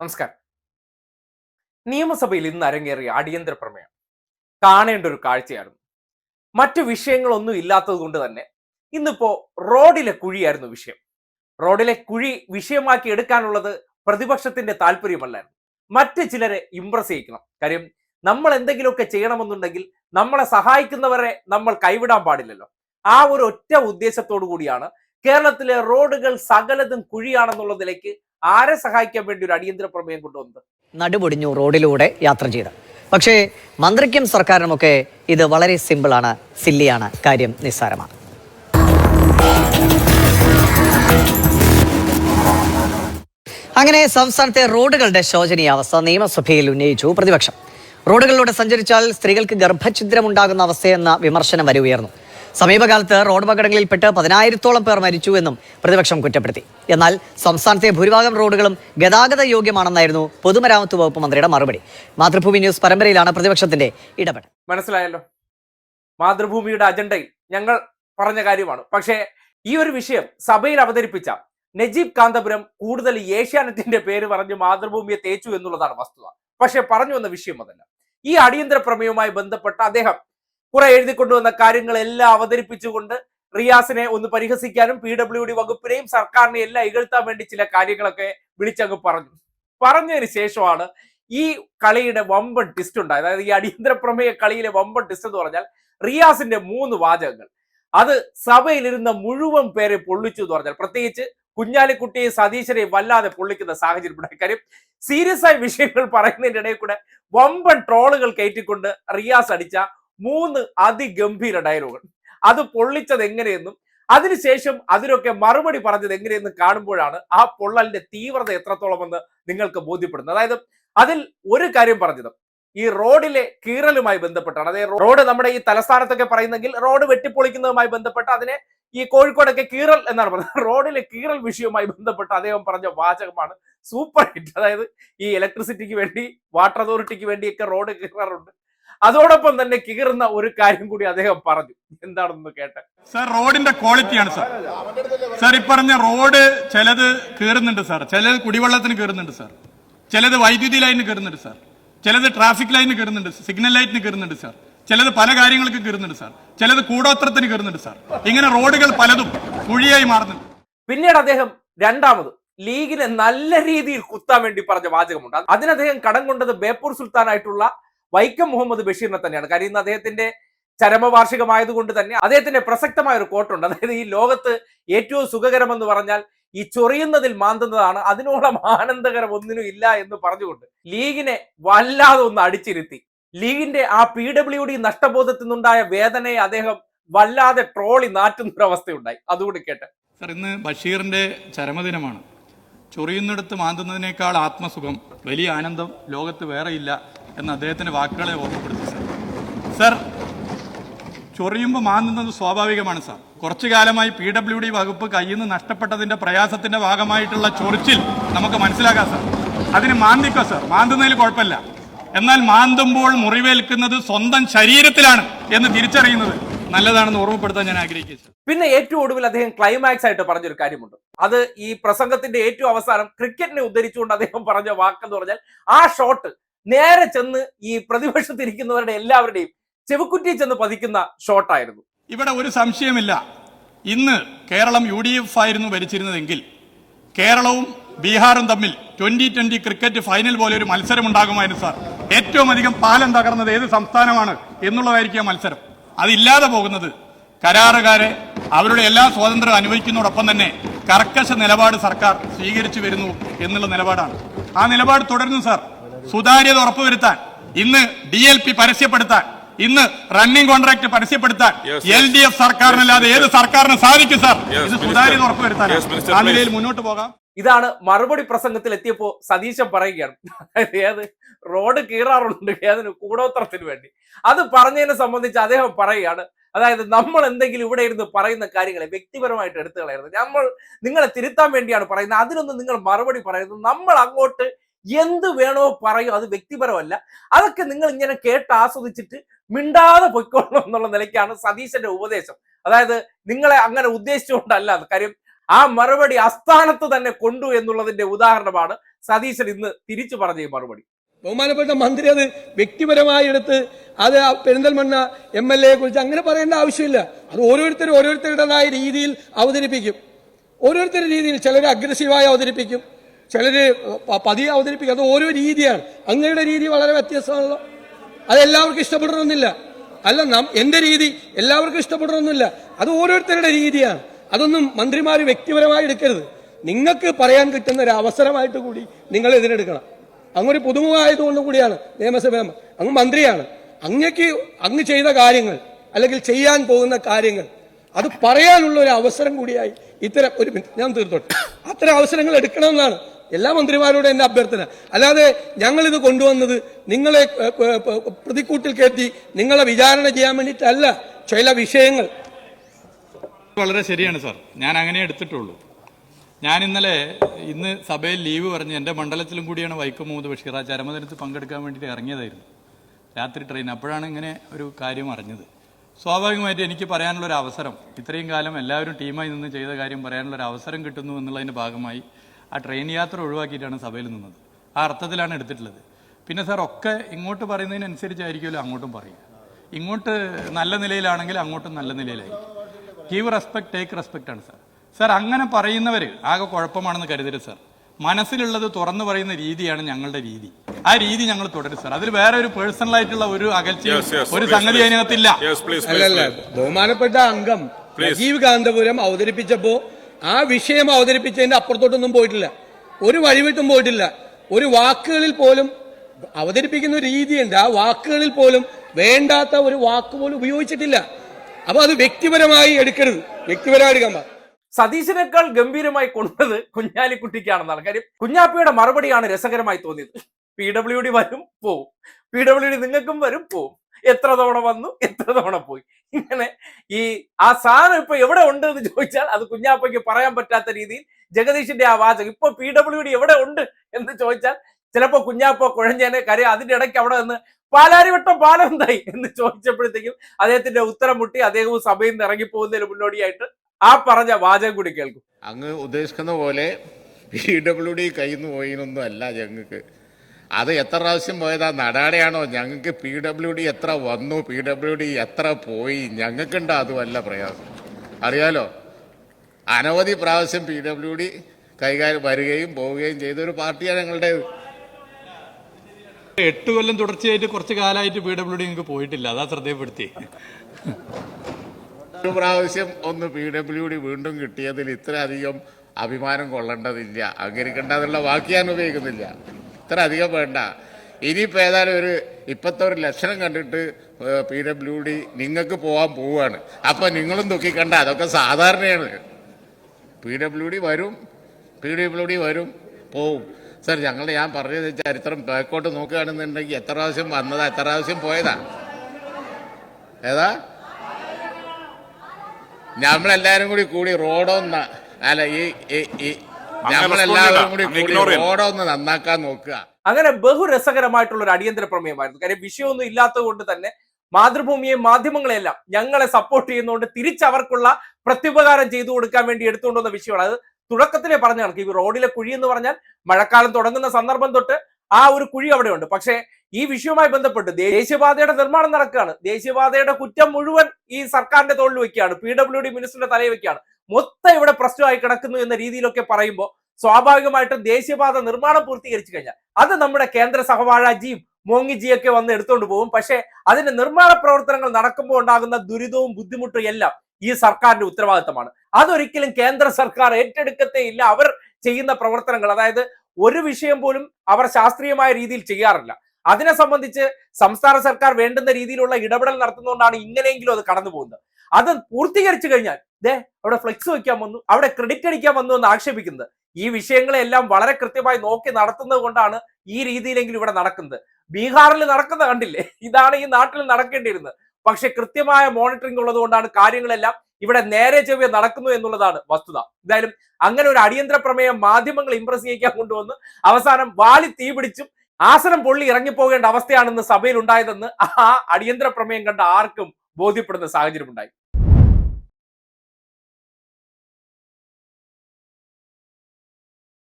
നമസ്കാരം. നിയമസഭയിൽ ഇന്ന് അരങ്ങേറിയ അടിയന്തര പ്രമേയം. കാണേണ്ട ഒരു കാഴ്ചയായിരുന്നു. മറ്റു വിഷയങ്ങളൊന്നും ഇല്ലാത്തത് കൊണ്ട് തന്നെ ഇന്നിപ്പോ റോഡിലെ കുഴിയായിരുന്നു വിഷയം. റോഡിലെ കുഴി വിഷയമാക്കി എടുക്കാനുള്ളത് പ്രതിപക്ഷത്തിന്റെ താല്പര്യമല്ലായിരുന്നു. മറ്റ് ചിലരെ ഇംപ്രസ് ചെയ്യിക്കണം. കാര്യം നമ്മൾ എന്തെങ്കിലുമൊക്കെ ചെയ്യണമെന്നുണ്ടെങ്കിൽ നമ്മളെ സഹായിക്കുന്നവരെ നമ്മൾ കൈവിടാൻ പാടില്ലല്ലോ. ആ ഒരു ഒറ്റ ഉദ്ദേശത്തോടു കൂടിയാണ് കേരളത്തിലെ റോഡുകൾ സകലതും കുഴിയാണെന്നുള്ളതിലേക്ക് ആരെ സഹായിക്കാൻ വേണ്ടി ഒരു അടിയന്തര പ്രമേയം കൊണ്ടുവന്നത്? നടുപൊടിഞ്ഞു റോഡിലൂടെ യാത്ര ചെയ്ത്. പക്ഷേ മന്ത്രിക്കും സർക്കാരിനുമൊക്കെ ഇത് വളരെ സിമ്പിളാണ് സില്ലിയാണ് കാര്യം നിസ്സാരമാണ്. അങ്ങനെ സംസ്ഥാനത്തെ റോഡുകളുടെ ശോചനീയാവസ്ഥ നിയമസഭയിൽ ഉന്നയിച്ചു പ്രതിപക്ഷം. റോഡുകളിലൂടെ സഞ്ചരിച്ചാൽ സ്ത്രീകൾക്ക് ഗർഭഛിദ്രം ഉണ്ടാകുന്ന അവസ്ഥയെന്ന വിമർശനം വരെ ഉയർന്നു. സമീപകാലത്ത് റോഡ് അപകടങ്ങളിൽപ്പെട്ട് പതിനായിരത്തോളം പേർ മരിച്ചു എന്നും പ്രതിപക്ഷം കുറ്റപ്പെടുത്തി. എന്നാൽ സംസ്ഥാനത്തെ ഭൂരിഭാഗം റോഡുകളും ഗതാഗത യോഗ്യമാണെന്നായിരുന്നു പൊതുമരാമത്ത് വകുപ്പ് മന്ത്രിയുടെ മറുപടി. മാതൃഭൂമി ന്യൂസ് പരമ്പരയിലാണ് പ്രതിപക്ഷത്തിന്റെ ഇടപെടൽ. മനസ്സിലായല്ലോ? മാതൃഭൂമിയുടെ അജണ്ടയിൽ ഞങ്ങൾ പറഞ്ഞ കാര്യമാണ്. പക്ഷേ ഈ ഒരു വിഷയം സഭയിൽ അവതരിപ്പിച്ച നജീബ് കാന്തപുരം കൂടുതൽ ഏഷ്യാനെറ്റിന്റെ പേര് പറഞ്ഞ് മാതൃഭൂമിയെ തേച്ചു എന്നുള്ളതാണ് വസ്തുത. പക്ഷെ പറഞ്ഞു വന്ന വിഷയം അതല്ല. ഈ അടിയന്തര പ്രമേയവുമായി ബന്ധപ്പെട്ട അദ്ദേഹം കുറെ എഴുതിക്കൊണ്ടുവന്ന കാര്യങ്ങളെല്ലാം അവതരിപ്പിച്ചുകൊണ്ട് റിയാസിനെ ഒന്ന് പരിഹസിക്കാനും പി ഡബ്ല്യു ഡി വകുപ്പിനെയും സർക്കാരിനെ എല്ലാം ഇകഴ്ത്താൻ വേണ്ടി ചില കാര്യങ്ങളൊക്കെ വിളിച്ചങ്ങ് പറഞ്ഞു. പറഞ്ഞതിന് ശേഷമാണ് ഈ കളിയുടെ വമ്പൻ ടിസ്റ്റ് ഉണ്ടായത്. അതായത് ഈ അടിയന്തര പ്രമേയ കളിയിലെ വമ്പൻ ടിസ്റ്റ് എന്ന് പറഞ്ഞാൽ റിയാസിന്റെ മൂന്ന് വാചകങ്ങൾ. അത് സഭയിലിരുന്ന മുഴുവൻ പേരെ പൊള്ളിച്ചു എന്ന് പറഞ്ഞാൽ പ്രത്യേകിച്ച് കുഞ്ഞാലിക്കുട്ടിയെ സതീശനെ വല്ലാതെ പൊള്ളിക്കുന്ന സാഹചര്യം ഉണ്ടായി കാര്യം സീരിയസ് ആയ വിഷയങ്ങൾ പറയുന്നതിന്റെ ഇടയിൽ കൂടെ വമ്പൻ ട്രോളുകൾ കയറ്റിക്കൊണ്ട് റിയാസ് അടിച്ച മൂന്ന് അതിഗംഭീര ഡയലോഗുകൾ അത് പൊള്ളിച്ചത് എങ്ങനെയെന്നും അതിനുശേഷം അതിനൊക്കെ മറുപടി പറഞ്ഞത് എങ്ങനെയെന്ന് കാണുമ്പോഴാണ് ആ പൊള്ളലിന്റെ തീവ്രത എത്രത്തോളമെന്ന് നിങ്ങൾക്ക് ബോധ്യപ്പെടുന്നത്. അതായത് അതിൽ ഒരു കാര്യം പറഞ്ഞത് ഈ റോഡിലെ കീറലുമായി ബന്ധപ്പെട്ടാണ്. അതായത് റോഡ് നമ്മുടെ ഈ തലസ്ഥാനത്തൊക്കെ പറയുന്നെങ്കിൽ റോഡ് വെട്ടിപ്പൊളിക്കുന്നതുമായി ബന്ധപ്പെട്ട് അതിനെ ഈ കോഴിക്കോടൊക്കെ കീറൽ എന്നാണ് പറയുന്നത് റോഡിലെ കീറൽ വിഷയവുമായി ബന്ധപ്പെട്ട് അദ്ദേഹം പറഞ്ഞ വാചകമാണ് സൂപ്പർ ഹിറ്റ്. അതായത് ഈ ഇലക്ട്രിസിറ്റിക്ക് വേണ്ടി വാട്ടർ അതോറിറ്റിക്ക് വേണ്ടിയൊക്കെ റോഡ് കീറാറുണ്ട്. അതോടൊപ്പം തന്നെ കീറുന്ന ഒരു കാര്യം കൂടി അദ്ദേഹം പറഞ്ഞു. എന്താണെന്ന് കേട്ടെ. സർ റോഡിന്റെ ക്വാളിറ്റിയാണ് സാർ സർ ഈ പറഞ്ഞ റോഡ് ചിലത് കീറുന്നുണ്ട് സാർ ചിലത് കുടിവെള്ളത്തിന് കീറുന്നുണ്ട് സാർ ചിലത് വൈദ്യുതി ലൈനിന് കീറുന്നുണ്ട് സാർ ചിലത് ട്രാഫിക് ലൈനിന് കീറുന്നുണ്ട് സിഗ്നൽ ലൈറ്റിന് കീറുന്നുണ്ട് സാർ ചിലത് പല കാര്യങ്ങൾക്ക് കീറുന്നുണ്ട് സാർ ചിലത് കൂടോത്രത്തിന് കീറുന്നുണ്ട് സാർ ഇങ്ങനെ റോഡുകൾ പലതും കുഴിയായി മാറുന്നുണ്ട്. പിന്നീട് അദ്ദേഹം രണ്ടാമത് ലീഗിനെ നല്ല രീതിയിൽ കുത്താൻ വേണ്ടി പറഞ്ഞ വാചകമുണ്ട്. അതിനദ്ദേഹം കടം കൊണ്ടത് ബേപ്പൂർ സുൽത്താനായിട്ടുള്ള വൈക്കം മുഹമ്മദ് ബഷീറിനെ തന്നെയാണ്. കാര്യം ഇന്ന് അദ്ദേഹത്തിന്റെ ചരമവാർഷികമായതുകൊണ്ട് തന്നെ അദ്ദേഹത്തിന്റെ പ്രസക്തമായ ഒരു കോട്ടുണ്ട് അതായത് ഈ ലോകത്ത് ഏറ്റവും സുഖകരമെന്ന് പറഞ്ഞാൽ ഈ ചൊറിയുന്നതിൽ മാന്തുന്നതാണ് അതിനോളം ആനന്ദകരം ഒന്നിനും ഇല്ല എന്ന് പറഞ്ഞുകൊണ്ട് ലീഗിനെ വല്ലാതെ ഒന്ന് അടിച്ചിരുത്തി. ലീഗിന്റെ ആ പി ഡബ്ല്യു ഡി നഷ്ടബോധത്തിൽ നിന്നുണ്ടായ വേദനയെ അദ്ദേഹം വല്ലാതെ ട്രോളി നാറ്റുന്ന ഒരു അവസ്ഥയുണ്ടായി അതുകൂടി കേട്ടെ. സർ ഇന്ന് ബഷീറിന്റെ ചരമദിനമാണ്. ചൊറിയുന്നിടത്ത് മാന്തുന്നതിനേക്കാൾ ആത്മസുഖം വലിയ ആനന്ദം ലോകത്ത് വേറെയില്ല എന്ന് അദ്ദേഹത്തിന്റെ വാക്കുകളെ ഓർമ്മപ്പെടുത്തി സർ. സർ ചൊറിയുമ്പോൾ മാന്തുന്നത് സ്വാഭാവികമാണ് സർ. കുറച്ചു കാലമായി പി ഡബ്ല്യു ഡി വകുപ്പ് കയ്യിൽ നിന്ന് നഷ്ടപ്പെട്ടതിന്റെ പ്രയാസത്തിന്റെ ഭാഗമായിട്ടുള്ള ചൊറിച്ചിൽ നമുക്ക് മനസ്സിലാക്കാം സാർ. അതിന് മാന്തിക്കോ സാർ? മാന്തുന്നതിൽ കുഴപ്പമില്ല. എന്നാൽ മാന്തുമ്പോൾ മുറിവേൽക്കുന്നത് സ്വന്തം ശരീരത്തിലാണ് എന്ന് തിരിച്ചറിയുന്നത് നല്ലതാണെന്ന് ഓർമ്മപ്പെടുത്താൻ ഞാൻ ആഗ്രഹിക്കുന്നു പിന്നെ ഏറ്റവും ഒടുവിൽ അദ്ദേഹം ക്ലൈമാക്സ് ആയിട്ട് പറഞ്ഞൊരു കാര്യമുണ്ട്. അത് ഈ പ്രസംഗത്തിന്റെ ഏറ്റവും അവസാനം ക്രിക്കറ്റിനെ ഉദ്ധരിച്ചുകൊണ്ട് അദ്ദേഹം പറഞ്ഞ വാക്കെന്ന് പറഞ്ഞാൽ ആ ഷോട്ട് നേരെ ചെന്ന് ഈ പ്രതിപക്ഷത്തിരിക്കുന്നവരുടെ എല്ലാവരുടെയും ചെവിക്കുറ്റി ചെന്ന് പതിക്കുന്ന ഷോട്ടായിരുന്നു ഇവിടെ ഒരു സംശയമില്ല. ഇന്ന് കേരളം യു ഡി എഫ് ആയിരുന്നു ഭരിച്ചിരുന്നതെങ്കിൽ കേരളവും ബീഹാറും തമ്മിൽ ട്വന്റി ട്വന്റി ക്രിക്കറ്റ് ഫൈനൽ പോലെ ഒരു മത്സരം ഉണ്ടാകുമായിരുന്നു സാർ. ഏറ്റവും അധികം പാലം തകർന്നത് ഏത് സംസ്ഥാനമാണ് എന്നുള്ളതായിരിക്കും മത്സരം. അതില്ലാതെ പോകുന്നത്. കരാറുകാരെ അവരുടെ എല്ലാ സ്വാതന്ത്ര്യം അനുവദിക്കുന്നതോടൊപ്പം തന്നെ കർക്കശ നിലപാട് സർക്കാർ സ്വീകരിച്ചു വരുന്നു എന്നുള്ള നിലപാടാണ്. ആ നിലപാട് തുടരുന്നു സാർ. സുതാര്യത ഉറപ്പുവരുത്താൻ ഇന്ന് ഡി എൽ പി പരസ്യപ്പെടുത്താൻ ഇന്ന് റണ്ണിംഗ് കോൺട്രാക്ട് പരസ്യപ്പെടുത്താൻ എൽ ഡി എഫ് സർക്കാരിനല്ലാതെ ഏത് സർക്കാരിന് സാധിക്കും സാർ. ഇത് സുതാര്യത ഉറപ്പുവരുത്താൻ ആ നിലയിൽ മുന്നോട്ട് പോകാം. ഇതാണ് മറുപടി പ്രസംഗത്തിൽ എത്തിയപ്പോ സതീശൻ പറയുകയാണ്. അതായത് ഏത്? റോഡ് കീറാറുണ്ട് ഏതിന്? കൂടോത്രത്തിന് വേണ്ടി. അത് പറഞ്ഞതിനെ സംബന്ധിച്ച് അദ്ദേഹം പറയുകയാണ്. അതായത് നമ്മൾ എന്തെങ്കിലും ഇവിടെ ഇരുന്ന് പറയുന്ന കാര്യങ്ങളെ വ്യക്തിപരമായിട്ട് എടുത്തു കളയരുത്. നമ്മൾ നിങ്ങളെ തിരുത്താൻ വേണ്ടിയാണ് പറയുന്നത്. അതിനൊന്നും നിങ്ങൾ മറുപടി പറയുന്നത് നമ്മൾ അങ്ങോട്ട് എന്ത് വേണോ പറയൂ. അത് വ്യക്തിപരമല്ല. അതൊക്കെ നിങ്ങൾ ഇങ്ങനെ കേട്ട് ആസ്വദിച്ചിട്ട് മിണ്ടാതെ പൊയ്ക്കൊള്ളണം എന്നുള്ള നിലയ്ക്കാണ് സതീശന്റെ ഉപദേശം. അതായത് നിങ്ങളെ അങ്ങനെ ഉദ്ദേശിച്ചുകൊണ്ടല്ല. കാര്യം ആ മറുപടി അസ്ഥാനത്ത് തന്നെ കൊണ്ടു എന്നുള്ളതിന്റെ ഉദാഹരണമാണ് സതീശൻ ഇന്ന് തിരിച്ചു പറഞ്ഞ ഈ മറുപടി. ബഹുമാനപ്പെട്ട മന്ത്രി അത് വ്യക്തിപരമായി എടുത്ത് അത് പെരിന്തൽമണ്ണ എം എൽ എയെ കുറിച്ച് അങ്ങനെ പറയേണ്ട ആവശ്യമില്ല. അത് ഓരോരുത്തരും ഓരോരുത്തരുടേതായ രീതിയിൽ അവതരിപ്പിക്കും. ഓരോരുത്തരുടെ രീതിയിൽ ചിലർ അഗ്രസീവായി അവതരിപ്പിക്കും. ചിലർ പതിയെ അവതരിപ്പിക്കും. അത് ഓരോ രീതിയാണ്. അങ്ങയുടെ രീതി വളരെ വ്യത്യസ്തമാണല്ലോ. അത് എല്ലാവർക്കും ഇഷ്ടപ്പെടണമെന്നില്ല. അല്ല നാം എന്റെ രീതി എല്ലാവർക്കും ഇഷ്ടപ്പെടണമെന്നില്ല. അത് ഓരോരുത്തരുടെ രീതിയാണ്. അതൊന്നും മന്ത്രിമാർ വ്യക്തിപരമായി എടുക്കരുത്. നിങ്ങൾക്ക് പറയാൻ കിട്ടുന്ന ഒരു അവസരമായിട്ട് കൂടി നിങ്ങൾ ഇതിനെടുക്കണം. അങ്ങൊരു ആയതുകൊണ്ട് കൂടിയാണ് നിയമസഭ. അങ്ങ് മന്ത്രിയാണ്. അങ്ങക്ക് അങ്ങ് ചെയ്ത കാര്യങ്ങൾ അല്ലെങ്കിൽ ചെയ്യാൻ പോകുന്ന കാര്യങ്ങൾ അത് പറയാനുള്ള ഒരു അവസരം കൂടിയായി ഇത്തരം ഒരു ഞാൻ തീർത്തോട്ടെ. അത്തരം അവസരങ്ങൾ എടുക്കണമെന്നാണ് എല്ലാ മന്ത്രിമാരോടും എന്റെ അഭ്യർത്ഥന. അല്ലാതെ ഞങ്ങളിത് കൊണ്ടുവന്നത് നിങ്ങളെ പ്രതിക്കൂട്ടിൽ കയറ്റി നിങ്ങളെ വിചാരണ ചെയ്യാൻ വേണ്ടിയിട്ടല്ല. ചില വിഷയങ്ങൾ വളരെ ശരിയാണ് സാർ. ഞാൻ അങ്ങനെ എടുത്തിട്ടുള്ളൂ. ഞാൻ ഇന്നലെ ഇന്ന് സഭയിൽ ലീവ് പറഞ്ഞ് എന്റെ മണ്ഡലത്തിലും കൂടിയാണ് വൈക്കം മുഹമ്മദ് ബഷീർ. ആ ചരമദിനത്തിൽ പങ്കെടുക്കാൻ വേണ്ടിയിട്ട് ഇറങ്ങിയതായിരുന്നു. രാത്രി ട്രെയിൻ. അപ്പോഴാണ് ഇങ്ങനെ ഒരു കാര്യം അറിഞ്ഞത്. സ്വാഭാവികമായിട്ട് എനിക്ക് പറയാനുള്ളൊരു അവസരം ഇത്രയും കാലം എല്ലാവരും ടീമായി നിന്ന് ചെയ്ത കാര്യം പറയാനുള്ളൊരു അവസരം കിട്ടുന്നു എന്നുള്ളതിന്റെ ഭാഗമായി ആ ട്രെയിൻ യാത്ര ഒഴിവാക്കിയിട്ടാണ് സഭയിൽ നിന്നത്. ആ അർത്ഥത്തിലാണ് എടുത്തിട്ടുള്ളത്. പിന്നെ സാർ ഒക്കെ ഇങ്ങോട്ട് പറയുന്നതിനനുസരിച്ചായിരിക്കുമല്ലോ അങ്ങോട്ടും പറയും ഇങ്ങോട്ട് നല്ല നിലയിലാണെങ്കിൽ അങ്ങോട്ടും നല്ല നിലയിലായി ഗീവ് റെസ്പെക്ട് ടേക്ക് റെസ്പെക്റ്റ് ആണ് സാർ സാർ അങ്ങനെ പറയുന്നവർ ആകെ കുഴപ്പമാണെന്ന് കരുതരുത് സാർ മനസ്സിലുള്ളത് തുറന്നു പറയുന്ന രീതിയാണ് ഞങ്ങളുടെ രീതി. ആ രീതി ഞങ്ങൾ തുടരും സാർ അതിൽ വേറെ ഒരു പേഴ്സണൽ ആയിട്ടുള്ള ഒരു അകൽച്ചയും. ഒരു സംഗതി. അതിനകത്തില്ല. Yes, please, please, അല്ലല്ല please. ബഹുമാനപ്പെട്ട അംഗം രാജീവ് കാന്തപുരം അവതരിപ്പിച്ചപ്പോ ആ വിഷയം അവതരിപ്പിച്ചതിന്റെ അപ്പുറത്തോട്ടൊന്നും പോയിട്ടില്ല. ഒരു വഴിവിട്ടും പോയിട്ടില്ല. ഒരു വാക്കുകളിൽ പോലും അവതരിപ്പിക്കുന്ന ഒരു രീതിയുണ്ട്. ആ വാക്കുകളിൽ പോലും വേണ്ടാത്ത ഒരു വാക്ക് പോലും ഉപയോഗിച്ചിട്ടില്ല. അപ്പൊ അത് വ്യക്തിപരമായി എടുക്കരുത്. വ്യക്തിപരമായി എടുക്കാൻ പാടില്ല സതീശനേക്കാൾ ഗംഭീരമായി കൊണ്ടത് കുഞ്ഞാലിക്കുട്ടിക്കാണെന്നാണ്. കാര്യം കുഞ്ഞാപ്പിയുടെ മറുപടിയാണ് രസകരമായി തോന്നിയത്. പി ഡബ്ല്യു ഡി വരും പോവും. പി ഡബ്ല്യു ഡി നിങ്ങൾക്കും വരും പോവും. എത്ര തവണ വന്നു എത്ര തവണ പോയി? ഇങ്ങനെ ഈ ആ സാധനം ഇപ്പൊ എവിടെ ഉണ്ട് എന്ന് ചോദിച്ചാൽ അത് കുഞ്ഞാപ്പയ്ക്ക് പറയാൻ പറ്റാത്ത രീതിയിൽ ജഗദീഷിന്റെ ആ വാചകം. ഇപ്പൊ പി ഡബ്ല്യു ഡി എവിടെ ഉണ്ട് എന്ന് ചോദിച്ചാൽ ചിലപ്പോ കുഞ്ഞാപ്പ കുഴഞ്ഞേനെ കാര്യം. അതിന്റെ ഇടയ്ക്ക് അവിടെ നിന്ന് പാലാരിവട്ടം പാലം എന്തായി എന്ന് ചോദിച്ചപ്പോഴത്തേക്കും അദ്ദേഹത്തിന്റെ ഉത്തരം മുട്ടി അദ്ദേഹവും സഭയിൽ നിന്ന് ഇറങ്ങിപ്പോകുന്നതിന് മുന്നോടിയായിട്ട് ആ പറഞ്ഞ വാചകം കൂടി കേൾക്കും. അങ്ങ് ഉദ്ദേശിക്കുന്ന പോലെ പി ഡബ്ല്യു ഡി കയ്യിൽ നിന്ന് പോയിനൊന്നും അല്ല ഞങ്ങൾക്ക്. അത് എത്ര പ്രാവശ്യം പോയതാ നടാടെയാണോ? ഞങ്ങൾക്ക് പി ഡബ്ല്യു ഡി എത്ര വന്നു? പി ഡബ്ല്യു ഡി എത്ര പോയി? ഞങ്ങൾക്കുണ്ടോ അതുമല്ല പ്രയാസം? അറിയാലോ? അനവധി പ്രാവശ്യം പി ഡബ്ല്യു ഡി കൈകാര്യം വരികയും പോവുകയും ചെയ്ത ഒരു പാർട്ടിയാണ് ഞങ്ങളുടെ എട്ട് കൊല്ലം തുടർച്ചയായിട്ട് കുറച്ച് കാലമായിട്ട് പി ഡബ്ല്യു ഡി നിങ്ങൾക്ക് പോയിട്ടില്ല. അതാ ശ്രദ്ധയപ്പെടുത്തി. ഒരു പ്രാവശ്യം ഒന്ന് പി ഡബ്ല്യു ഡി വീണ്ടും കിട്ടിയതിൽ ഇത്രയധികം അഭിമാനം കൊള്ളേണ്ടതില്ല. അംഗീകരിക്കേണ്ടതുള്ള വാക്ക് ഞാൻ ഉപയോഗിക്കുന്നില്ല. ഇത്ര അധികം വേണ്ട. ഇനിയിപ്പോൾ ഏതായാലും ഒരു ഇപ്പോഴത്തെ ഒരു ലക്ഷണം കണ്ടിട്ട് പി ഡബ്ല്യു ഡി നിങ്ങൾക്ക് പോകാൻ പോവുകയാണ് അപ്പോൾ നിങ്ങളും ദുഃഖിക്കണ്ട. അതൊക്കെ സാധാരണയാണ്. പി ഡബ്ല്യു ഡി വരും. പി ഡബ്ല്യു ഡി വരും. പോവും. സർ ഞങ്ങൾ ഞാൻ പറഞ്ഞത് ചരിത്രം ബാക്കോട്ട് നോക്കുകയാണെന്നുണ്ടെങ്കിൽ എത്ര പ്രാവശ്യം വന്നതാ എത്ര പ്രാവശ്യം പോയതാ? ഏതാ? നമ്മളെല്ലാരും കൂടി കൂടി റോഡൊന്ന് അല്ല ഈ നമ്മളെല്ലാവരും കൂടി കൂടി റോഡൊന്ന് നന്നാക്കാൻ നോക്കുക. അങ്ങനെ ബഹുരസകരമായിട്ടുള്ള ഒരു അടിയന്തര പ്രമേയമായിരുന്നു. കാര്യം വിഷയമൊന്നും ഇല്ലാത്തത് കൊണ്ട് തന്നെ മാതൃഭൂമിയെയും മാധ്യമങ്ങളെല്ലാം ഞങ്ങളെ സപ്പോർട്ട് ചെയ്യുന്നതുകൊണ്ട് തിരിച്ചവർക്കുള്ള പ്രത്യുപകാരം ചെയ്തു കൊടുക്കാൻ വേണ്ടി എടുത്തുകൊണ്ടുവന്ന വിഷയമാണ്. അത് തുടക്കത്തിലെ പറഞ്ഞ കണക്ക്. ഈ റോഡിലെ കുഴി എന്ന് പറഞ്ഞാൽ മഴക്കാലം തുടങ്ങുന്ന സന്ദർഭം തൊട്ട് ആ ഒരു കുഴി അവിടെ ഉണ്ട് പക്ഷേ ഈ വിഷയവുമായി ബന്ധപ്പെട്ട് ദേശീയപാതയുടെ നിർമ്മാണം നടക്കുകയാണ്. ദേശീയപാതയുടെ കുറ്റം മുഴുവൻ ഈ സർക്കാരിന്റെ തോളിൽ വെക്കുകയാണ് പി ഡബ്ല്യു ഡി മിനിസ്റ്ററിന്റെ തലയിൽ വെക്കുകയാണ് മൊത്തം ഇവിടെ പ്രശ്നമായി കിടക്കുന്നു എന്ന രീതിയിലൊക്കെ പറയുമ്പോൾ സ്വാഭാവികമായിട്ടും ദേശീയപാത നിർമ്മാണം പൂർത്തീകരിച്ചു കഴിഞ്ഞാൽ അത് നമ്മുടെ കേന്ദ്ര സഹവാഴാജിയും മോങ്ങിജിയൊക്കെ വന്ന് എടുത്തുകൊണ്ട് പോകും. പക്ഷേ അതിന്റെ നിർമ്മാണ പ്രവർത്തനങ്ങൾ നടക്കുമ്പോൾ ഉണ്ടാകുന്ന ദുരിതവും ബുദ്ധിമുട്ടും എല്ലാം ഈ സർക്കാരിന്റെ ഉത്തരവാദിത്തമാണ്. അതൊരിക്കലും കേന്ദ്ര സർക്കാർ ഏറ്റെടുക്കത്തേ ഇല്ല. അവർ ചെയ്യുന്ന പ്രവർത്തനങ്ങൾ അതായത് ഒരു വിഷയം പോലും അവർ ശാസ്ത്രീയമായ രീതിയിൽ ചെയ്യാറില്ല. അതിനെ സംബന്ധിച്ച് സംസ്ഥാന സർക്കാർ വേണ്ടുന്ന രീതിയിലുള്ള ഇടപെടൽ നടത്തുന്നതുകൊണ്ടാണ് ഇങ്ങനെയെങ്കിലും അത് കടന്നു പോകുന്നത്. അത് പൂർത്തീകരിച്ചു കഴിഞ്ഞാൽ ദേ അവിടെ ഫ്ലെക്സ് വയ്ക്കാൻ വന്നു അവിടെ ക്രെഡിറ്റ് അടിക്കാൻ വന്നു എന്ന് ആക്ഷേപിക്കുന്നത്. ഈ വിഷയങ്ങളെല്ലാം വളരെ കൃത്യമായി നോക്കി നടത്തുന്നത് കൊണ്ടാണ് ഈ രീതിയിലെങ്കിലും ഇവിടെ നടക്കുന്നത്. ബീഹാറിൽ നടക്കുന്നത് കണ്ടില്ലേ? ഇതാണ് ഈ നാട്ടിൽ നടക്കേണ്ടിയിരുന്നത്. പക്ഷെ കൃത്യമായ മോണിറ്ററിംഗ് ഉള്ളത് കൊണ്ടാണ് കാര്യങ്ങളെല്ലാം ഇവിടെ നേരെ ചെവ്വെ നടക്കുന്നു എന്നുള്ളതാണ് വസ്തുത. എന്തായാലും അങ്ങനെ ഒരു അടിയന്തര പ്രമേയം മാധ്യമങ്ങൾ ഇംപ്രസ് ചെയ്യിക്കാൻ കൊണ്ടുവന്ന് അവസാനം വാലി തീ പിടിച്ചും ആസനം പൊള്ളി ഇറങ്ങിപ്പോകേണ്ട അവസ്ഥയാണെന്ന് സഭയിൽ ഉണ്ടായതെന്ന് ആ അടിയന്തര പ്രമേയം കണ്ട ആർക്കും ബോധ്യപ്പെടുന്ന സാഹചര്യമുണ്ടായി.